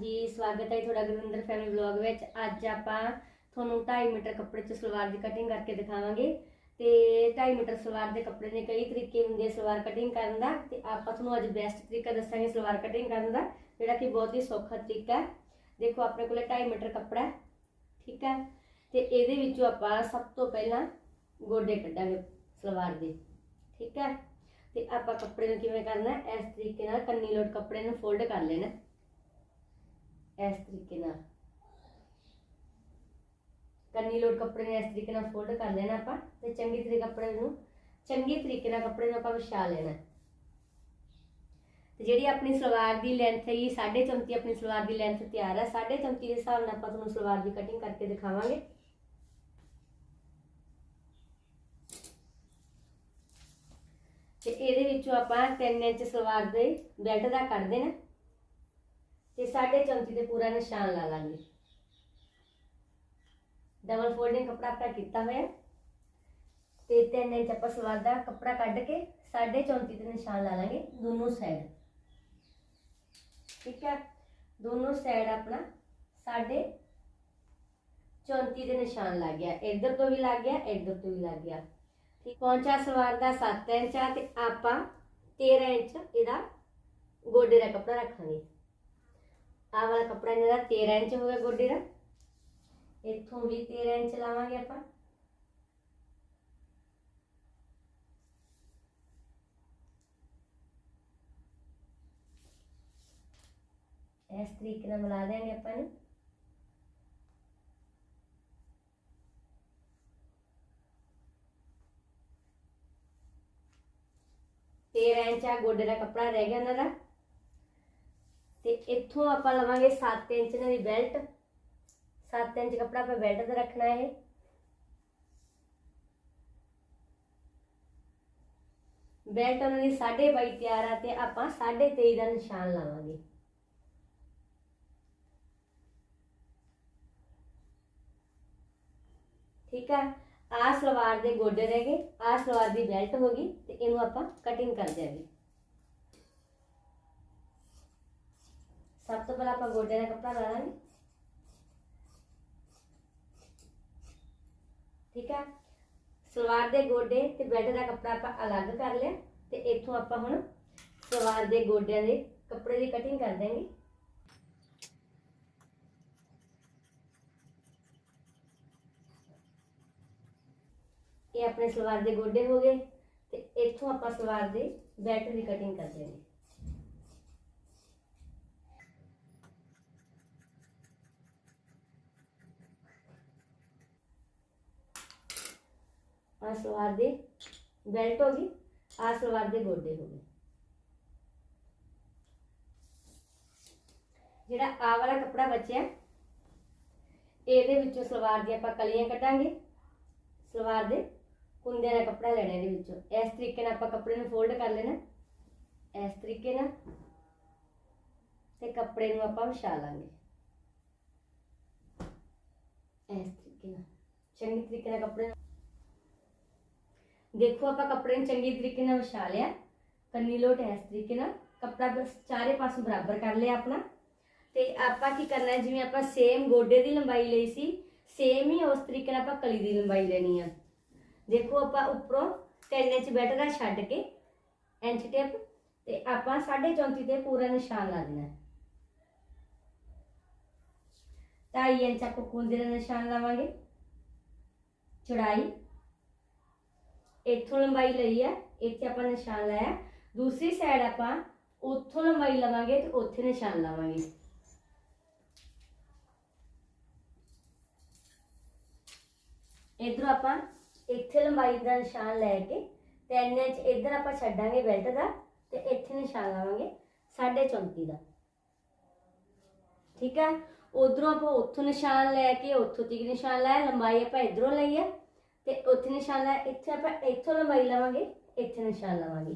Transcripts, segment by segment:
ਜੀ ਸਵਾਗਤ ਹੈ ਤੁਹਾਡਾ ਗੁਰਵਿੰਦਰ ਫੈਮਿਲੀ ਵਲੌਗ ਵਿੱਚ। ਅੱਜ ਆਪਾਂ ਤੁਹਾਨੂੰ 2.5 ਮੀਟਰ ਕੱਪੜੇ 'ਚ ਸਲਵਾਰ ਦੀ ਕਟਿੰਗ ਕਰਕੇ ਦਿਖਾਵਾਂਗੇ। ਤੇ 2.5 ਮੀਟਰ ਸਲਵਾਰ ਦੇ ਕੱਪੜੇ ਦੇ ਕਈ ਤਰੀਕੇ ਹੁੰਦੇ ਆ ਸਲਵਾਰ ਕਟਿੰਗ ਕਰਨ ਦਾ। ਤੇ ਆਪਾਂ ਤੁਹਾਨੂੰ ਅੱਜ ਬੈਸਟ ਤਰੀਕਾ ਦੱਸਾਂਗੇ ਸਲਵਾਰ ਕਟਿੰਗ ਕਰਨ ਦਾ, ਜਿਹੜਾ ਕਿ ਬਹੁਤ ਹੀ ਸੌਖਾ ਤਰੀਕਾ ਹੈ। ਦੇਖੋ, ਆਪਣੇ ਕੋਲੇ 2.5 ਮੀਟਰ ਕੱਪੜਾ ਹੈ, ਠੀਕ ਹੈ? ਤੇ ਇਹਦੇ ਵਿੱਚੋਂ ਆਪਾਂ ਸਭ ਤੋਂ ਪਹਿਲਾਂ ਗੋਡੇ ਕੱਢਾਂਗੇ ਸਲਵਾਰ ਦੇ, ਠੀਕ ਹੈ? ਤੇ ਆਪਾਂ ਕੱਪੜੇ ਨੂੰ ਕਿਵੇਂ ਕਰਨਾ ਇਸ ਤਰੀਕੇ ਨਾਲ ਕੰਨੀ ਲੋਟ ਕੱਪੜੇ ਨੂੰ ਫੋਲਡ ਕਰ ਲੈਣਾ ਇਸ ਤਰੀਕੇ ਨਾਲ। ਕੰਨੀ ਲੋਟ ਕੱਪੜੇ ਨੂੰ ਇਸ ਤਰੀਕੇ ਨਾਲ ਫੋਲਡ ਕਰ ਲੈਣਾ ਆਪਾਂ ਤੇ ਚੰਗੀ ਤਰੀਕੇ ਕੱਪੜੇ ਨੂੰ ਚੰਗੀ ਤਰੀਕੇ ਨਾਲ ਕੱਪੜੇ ਨੂੰ ਆਪਾਂ ਵਿਛਾ ਲੈਣਾ। ਤੇ ਜਿਹੜੀ ਆਪਣੀ ਸਲਵਾਰ ਦੀ ਲੈਂਥ ਹੈ ਇਹ 34 ਆਪਣੀ ਸਲਵਾਰ ਦੀ ਲੈਂਥ ਤਿਆਰ ਹੈ। 34 ਦੇ ਹਿਸਾਬ ਨਾਲ ਆਪਾਂ ਤੁਹਾਨੂੰ ਸਲਵਾਰ ਦੀ ਕਟਿੰਗ ਕਰਕੇ ਦਿਖਾਵਾਂਗੇ। ਤੇ ਇਹਦੇ ਵਿੱਚੋਂ ਆਪਾਂ 3 ਇੰਚ ਸਲਵਾਰ ਦੇ ਬੈਲਟ ਦਾ ਕੱਢ ਦੇਣਾ। ਤੇ 34 ਤੇ ਪੂਰਾ ਨਿਸ਼ਾਨ ਲਾ ਲਾਂਗੇ। ਡਬਲ ਫੋਲਡਿੰਗ ਕੱਪੜਾ ਆਪਾਂ ਕੀਤਾ ਹੋਇਆ। ਤੇ ਤਿੰਨ ਇੰਚ ਆਪਾਂ ਸਲਵਾਰ ਦਾ ਕੱਪੜਾ ਕੱਢ ਕੇ 34 ਤੇ ਨਿਸ਼ਾਨ ਲਾ ਲਾਂਗੇ ਦੋਨੋਂ ਸਾਈਡ ਠੀਕ ਹੈ? ਦੋਨੋਂ ਸਾਈਡ ਆਪਣਾ 34 ਦੇ ਨਿਸ਼ਾਨ ਲੱਗ ਗਿਆ। ਇੱਧਰ ਤੋਂ ਵੀ ਲੱਗ ਗਿਆ, ਇੱਧਰ ਤੋਂ ਵੀ ਲੱਗ ਗਿਆ। ਠੀਕ, ਪਹੁੰਚਾ ਸਲਵਾਰ ਦਾ 7 ਇੰਚ ਆ ਤੇ ਆਪਾਂ 13 ਇੰਚ ਇਹਦਾ ਗੋਡੇ ਦਾ ਕੱਪੜਾ ਰੱਖਾਂਗੇ। ਆਹ ਵਾਲਾ ਕੱਪੜਾ ਇਹਦਾ 13 ਇੰਚ ਹੋਗਾ ਗੋਡੇ ਦਾ। ਇੱਥੋਂ ਵੀ 13 ਇੰਚ ਲਾਵਾਂਗੇ ਆਪਾਂ। ਇਸ ਤਰੀਕੇ ਨਾਲ ਮਿਲਾ ਦੇਾਂਗੇ ਆਪਾਂ ਨੂੰ ਤੇਰਾਂ ਇੰਚ ਆ ਗੋਡੇ ਦਾ ਕੱਪੜਾ ਰਹਿ ਗਿਆ ਇਹਨਾਂ ਦਾ। ਤੇ ਇੱਥੋਂ ਆਪਾਂ ਲਵਾਂਗੇ 7 ਇੰਚ ਇਹਨਾਂ ਦੀ ਬੈਲਟ। 7 ਇੰਚ ਕੱਪੜਾ ਆਪਾਂ ਬੈਲਟ ਤੇ ਰੱਖਣਾ ਹੈ ਬੈਲਟ ਉਹਨਾਂ ਦੀ 22.5 ਤਿਆਰ ਆ ਤੇ ਆਪਾਂ 23.5 ਦਾ ਨਿਸ਼ਾਨ ਲਾਵਾਂਗੇ। ਠੀਕ ਆ? ਆ ਸਲਵਾਰ ਦੇ ਗੋਡੇ ਰਹਿ ਗਏ। ਆ ਸਲਵਾਰ ਦੀ ਬੈਲਟ ਹੋ ਗਈ ਤੇ ਇਹਨੂੰ ਆਪਾਂ ਕਟਿੰਗ ਕਰ ਦਿਆਂਗੇ ਸਭ ਤੋਂ ਪਹਿਲਾਂ ਆਪਾਂ ਗੋਡੇ ਦਾ ਕੱਪੜਾ ਲਾ ਲਾਂਗੇ। ਠੀਕ ਹੈ ਸਲਵਾਰ ਦੇ ਗੋਡੇ ਤੇ ਬੈਲਟ ਦਾ ਕੱਪੜਾ ਆਪਾਂ ਅਲੱਗ ਕਰ ਲਿਆ ਤੇ ਇੱਥੋਂ ਆਪਾਂ ਹੁਣ ਸਲਵਾਰ ਦੇ ਗੋਡਿਆਂ ਦੇ ਕੱਪੜੇ ਦੀ ਕਟਿੰਗ ਕਰ ਦਿਆਂਗੇ। ਇਹ ਆਪਣੇ ਸਲਵਾਰ ਦੇ ਗੋਡੇ ਹੋ ਗਏ ਤੇ ਇੱਥੋਂ ਆਪਾਂ ਸਲਵਾਰ ਦੇ ਬੈਟ ਦੀ ਕਟਿੰਗ ਕਰ ਦਿਆਂਗੇ। ਆ ਸਲਵਾਰ ਦੇ ਬੈਲਟ ਹੋ ਗਈ ਆ ਸਲਵਾਰ ਦੇ ਗੋਡੇ ਹੋ ਗਏ। ਜਿਹੜਾ ਆ ਵਾਲਾ ਕੱਪੜਾ ਬਚਿਆ, ਇਹਦੇ ਵਿੱਚੋਂ ਸਲਵਾਰ ਦੀ ਆਪਾਂ ਕਲੀਆਂ ਕੱਢਾਂਗੇ। ਸਲਵਾਰ ਦੇ ਕੁੰਦਿਆਂ ਦਾ ਕੱਪੜਾ ਲੈਣਾ ਇਹਦੇ ਵਿੱਚੋਂ। ਇਸ ਤਰੀਕੇ ਨਾਲ ਆਪਾਂ ਕੱਪੜੇ ਨੂੰ ਫੋਲਡ ਕਰ ਲੈਣਾ। ਇਸ ਤਰੀਕੇ ਨਾਲ ਤੇ ਕੱਪੜੇ ਨੂੰ ਆਪਾਂ ਵਿਛਾ ਲਾਂਗੇ। ਇਸ ਤਰੀਕੇ ਨਾਲ। ਚੰਗੀ ਤਰੀਕੇ ਨਾਲ ਕੱਪੜੇ ਦੇਖੋ ਆਪਾਂ ਕੱਪੜੇ ਨੂੰ ਚੰਗੇ ਤਰੀਕੇ ਨਾਲ ਵਿਛਾ ਲਿਆ, ਕੰਨੀ ਲੋਟ ਇਸ ਤਰੀਕੇ ਨਾਲ, ਕੱਪੜਾ ਬਸ ਚਾਰੇ ਪਾਸੋਂ ਬਰਾਬਰ ਕਰ ਲਿਆ ਆਪਣਾ। ਤੇ ਆਪਾਂ ਕੀ ਕਰਨਾ ਹੈ ਜਿਵੇਂ ਆਪਾਂ ਸੇਮ ਗੋਡੇ ਦੀ ਲੰਬਾਈ ਲਈ ਸੀ ਸੇਮ ਹੀ ਉਸ ਤਰੀਕੇ ਨਾਲ ਆਪਾਂ ਕਲੀ ਦੀ ਲੰਬਾਈ ਲੈਣੀ ਆ। ਦੇਖੋ ਆਪਾਂ ਉੱਪਰੋਂ 3 ਇੰਚ ਬੈਟਰ ਛੱਡ ਕੇ, ਇੰਚ ਟੇਪ, ਤੇ ਆਪਾਂ 34.5 ਤੇ ਪੂਰਾ ਨਿਸ਼ਾਨ ਲਾ ਦੇਣਾ। ਢਾਈ ਇੰਚ ਆਪਾਂ ਕੁੰਦੇ ਦਾ ਨਿਸ਼ਾਨ ਲਾਵਾਂਗੇ। ਚੜਾਈ ਇੱਥੋਂ ਲੰਬਾਈ ਲਈ ਆ ਇੱਥੇ ਆਪਾਂ ਨਿਸ਼ਾਨ ਲਾਇਆ ਦੂਸਰੀ ਸਾਈਡ ਆਪਾਂ ਉੱਥੋਂ ਲੰਬਾਈ ਲਵਾਂਗੇ ਤੇ ਉੱਥੇ ਨਿਸ਼ਾਨ ਲਾਵਾਂਗੇ ਇਧਰ ਆਪਾਂ ਇੱਥੇ ਲੰਬਾਈ ਦਾ ਨਿਸ਼ਾਨ ਲੈ ਕੇ 3 ਇੰਚ ਇਧਰ ਆਪਾਂ ਛੱਡਾਂਗੇ ਬੈਲਟ ਦਾ ਤੇ ਇੱਥੇ ਨਿਸ਼ਾਨ ਲਾਵਾਂਗੇ 34.5 ਦਾ ਠੀਕ ਹੈ ਉਧਰੋਂ ਆਪਾਂ ਉੱਥੋਂ ਨਿਸ਼ਾਨ ਲੈ ਕੇ ਉੱਥੋਂ ਤੱਕ ਨਿਸ਼ਾਨ ਲਾਇਆ ਲੰਬਾਈ ਆਪਾਂ ਇਧਰੋਂ ਲਈ ਹੈ ਤੇ ਉੱਥੇ ਨਿਸ਼ਾਨ ਲਾਇਆ ਇੱਥੇ ਆਪਾਂ ਇੱਥੋਂ ਲੰਬਾਈ ਲਾਵਾਂਗੇ, ਇੱਥੇ ਨਿਸ਼ਾਨ ਲਾਵਾਂਗੇ।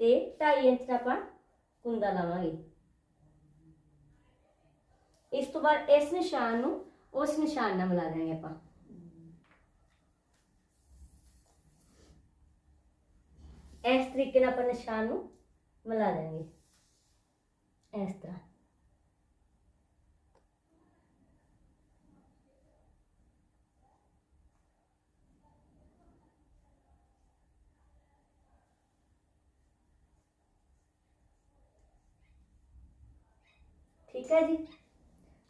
ਤੇ 2.5 ਇੰਚ ਦਾ ਆਪਾਂ ਕੁੰਦਾ ਲਾਵਾਂਗੇ। ਇਸ ਤੋਂ ਬਾਅਦ ਇਸ ਨਿਸ਼ਾਨ ਨੂੰ ਉਸ ਨਿਸ਼ਾਨ ਨਾਲ ਮਿਲਾ ਦਾਂਗੇ ਆਪਾਂ। ਇਸ ਤਰੀਕੇ ਨਾਲ ਆਪਾਂ ਨਿਸ਼ਾਨ ਨੂੰ ਮਿਲਾ ਦਾਂਗੇ ਇਸ ਤਰ੍ਹਾਂ। ਠੀਕ ਹੈ ਜੀ।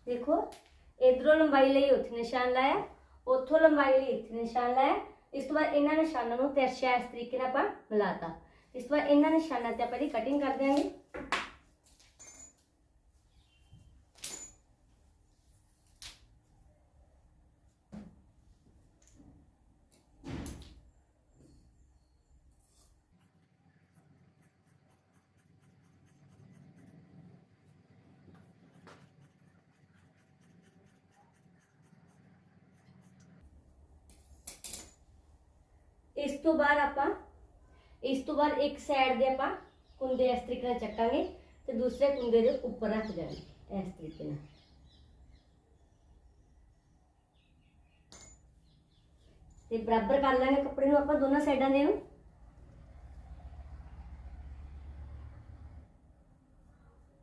ਦੇਖੋ, ਇਧਰੋਂ ਲੰਬਾਈ ਲਈ ਉੱਥੇ ਨਿਸ਼ਾਨ ਲਾਇਆ, ਉੱਥੋਂ ਲੰਬਾਈ ਲਈ ਇੱਥੇ ਨਿਸ਼ਾਨ ਲਾਇਆ। ਇਸ ਤੋਂ ਬਾਅਦ ਇਹਨਾਂ ਨਿਸ਼ਾਨਾਂ ਨੂੰ ਤਿਰਛਾ ਇਸ ਤਰੀਕੇ ਨਾਲ ਆਪਾਂ ਮਿਲਾਤਾ ਇਸ ਤੋਂ ਬਾਅਦ ਇਹਨਾਂ ਨਿਸ਼ਾਨਾਂ ਤੇ ਆਪਾਂ ਦੀ ਕਟਿੰਗ ਕਰ ਦਿਆਂਗੇ ਇਸ ਤੋਂ ਬਾਅਦ ਆਪਾਂ ਇਸ ਤੋਂ ਬਾਅਦ ਇੱਕ ਸਾਈਡ ਦੇ ਆਪਾਂ ਕੁੰਦੇ ਇਸ ਤਰੀਕੇ ਨਾਲ ਚੱਕਾਂਗੇ ਤੇ ਦੂਸਰੇ ਕੁੰਦੇ ਦੇ ਉੱਪਰ ਰੱਖ ਦਿਆਂਗੇ ਇਸ ਤਰੀਕੇ ਨਾਲ ਤੇ ਬਰਾਬਰ ਕਰ ਲਾਂਗੇ ਕੱਪੜੇ ਨੂੰ ਆਪਾਂ ਦੋਨਾਂ ਸਾਈਡਾਂ ਦੇ ਨੂੰ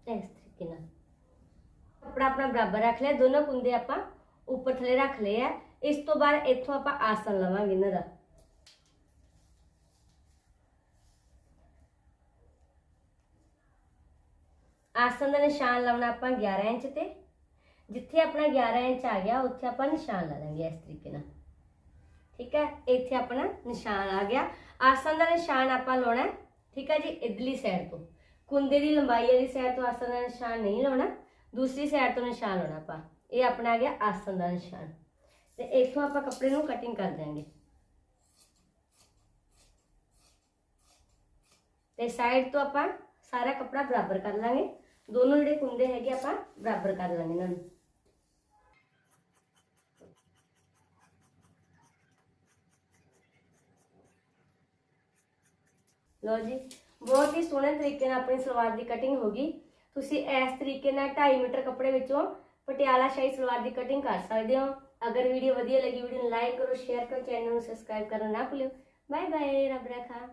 ਇਸ ਤਰੀਕੇ ਨਾਲ ਕੱਪੜਾ ਆਪਣਾ ਬਰਾਬਰ ਰੱਖ ਲਿਆ ਦੋਨੋਂ ਕੁੰਦੇ ਆਪਾਂ ਉੱਪਰ ਥੱਲੇ ਰੱਖ ਲਏ ਆ ਇਸ ਤੋਂ ਬਾਅਦ ਇੱਥੋਂ ਆਪਾਂ ਆਸਨ ਲਵਾਂਗੇ ਇਹਨਾਂ ਦਾ ਆਸਣ ਦਾ ਨਿਸ਼ਾਨ ਲਾਉਣਾ ਆਪਾਂ 11 ਇੰਚ ਤੇ। ਜਿੱਥੇ ਆਪਣਾ 11 ਇੰਚ ਆ ਗਿਆ, ਉੱਥੇ ਆਪਾਂ ਨਿਸ਼ਾਨ ਲਾ ਦਾਂਗੇ ਇਸ ਤਰੀਕੇ ਨਾਲ। ਠੀਕ ਹੈ? ਇੱਥੇ ਆਪਣਾ ਨਿਸ਼ਾਨ ਆ ਗਿਆ। ਆਸਨ ਦਾ ਨਿਸ਼ਾਨ ਆਪਾਂ ਲਾਉਣਾ ਠੀਕ ਹੈ ਜੀ? ਇਧਰਲੀ ਸਾਈਡ ਤੋਂ। ਕੁੰਦੇ ਦੀ ਲੰਬਾਈ ਵਾਲੀ ਸਾਈਡ ਤੋਂ ਆਸਨ ਦਾ ਨਿਸ਼ਾਨ ਨਹੀਂ ਲਾਉਣਾ, ਦੂਸਰੀ ਸਾਈਡ ਤੋਂ ਨਿਸ਼ਾਨ ਲਾਉਣਾ ਆਪਾਂ। ਇਹ ਆਪਣਾ ਆ ਗਿਆ ਆਸਣ ਦਾ ਨਿਸ਼ਾਨ। ਤੇ ਇੱਥੋਂ ਆਪਾਂ ਕੱਪੜੇ ਨੂੰ ਕਟਿੰਗ ਕਰ ਦਿਆਂਗੇ। ਤੇ ਸਾਈਡ ਤੋਂ ਆਪਾਂ ਸਾਰਾ ਕੱਪੜਾ ਬਰਾਬਰ ਕਰ ਲਾਂਗੇ। ਦੋਨੋਂ ਜਿਹੜੇ ਕੁੰਡੇ ਹੈਗੇ ਆਪਾਂ ਬਰਾਬਰ ਕਰ ਲਾਂਗੇ ਇਹਨਾਂ ਨੂੰ। ਲੋ ਜੀ, ਬਹੁਤ ਹੀ ਸੋਹਣੇ ਤਰੀਕੇ ਨਾਲ ਆਪਣੀ ਸਲਵਾਰ ਦੀ ਕਟਿੰਗ ਹੋ ਗਈ। ਤੁਸੀਂ ਇਸ ਤਰੀਕੇ ਨਾਲ 2.5 ਮੀਟਰ ਕੱਪੜੇ ਵਿੱਚੋਂ ਪਟਿਆਲਾ ਸ਼ਾਹੀ ਸਲਵਾਰ ਦੀ ਕਟਿੰਗ ਕਰ ਸਕਦੇ ਹੋ। ਅਗਰ ਵੀਡੀਓ ਵਧੀਆ ਲੱਗੀ ਵੀਡੀਓ ਨੂੰ ਲਾਈਕ ਕਰੋ ਸ਼ੇਅਰ ਕਰੋ ਚੈਨਲ ਨੂੰ ਸਬਸਕ੍ਰਾਈਬ ਕਰਨਾ ਨਾ ਭੁੱਲਿਓ। ਬਾਏ ਬਾਏ ਰੱਬ ਰੱਖਾ।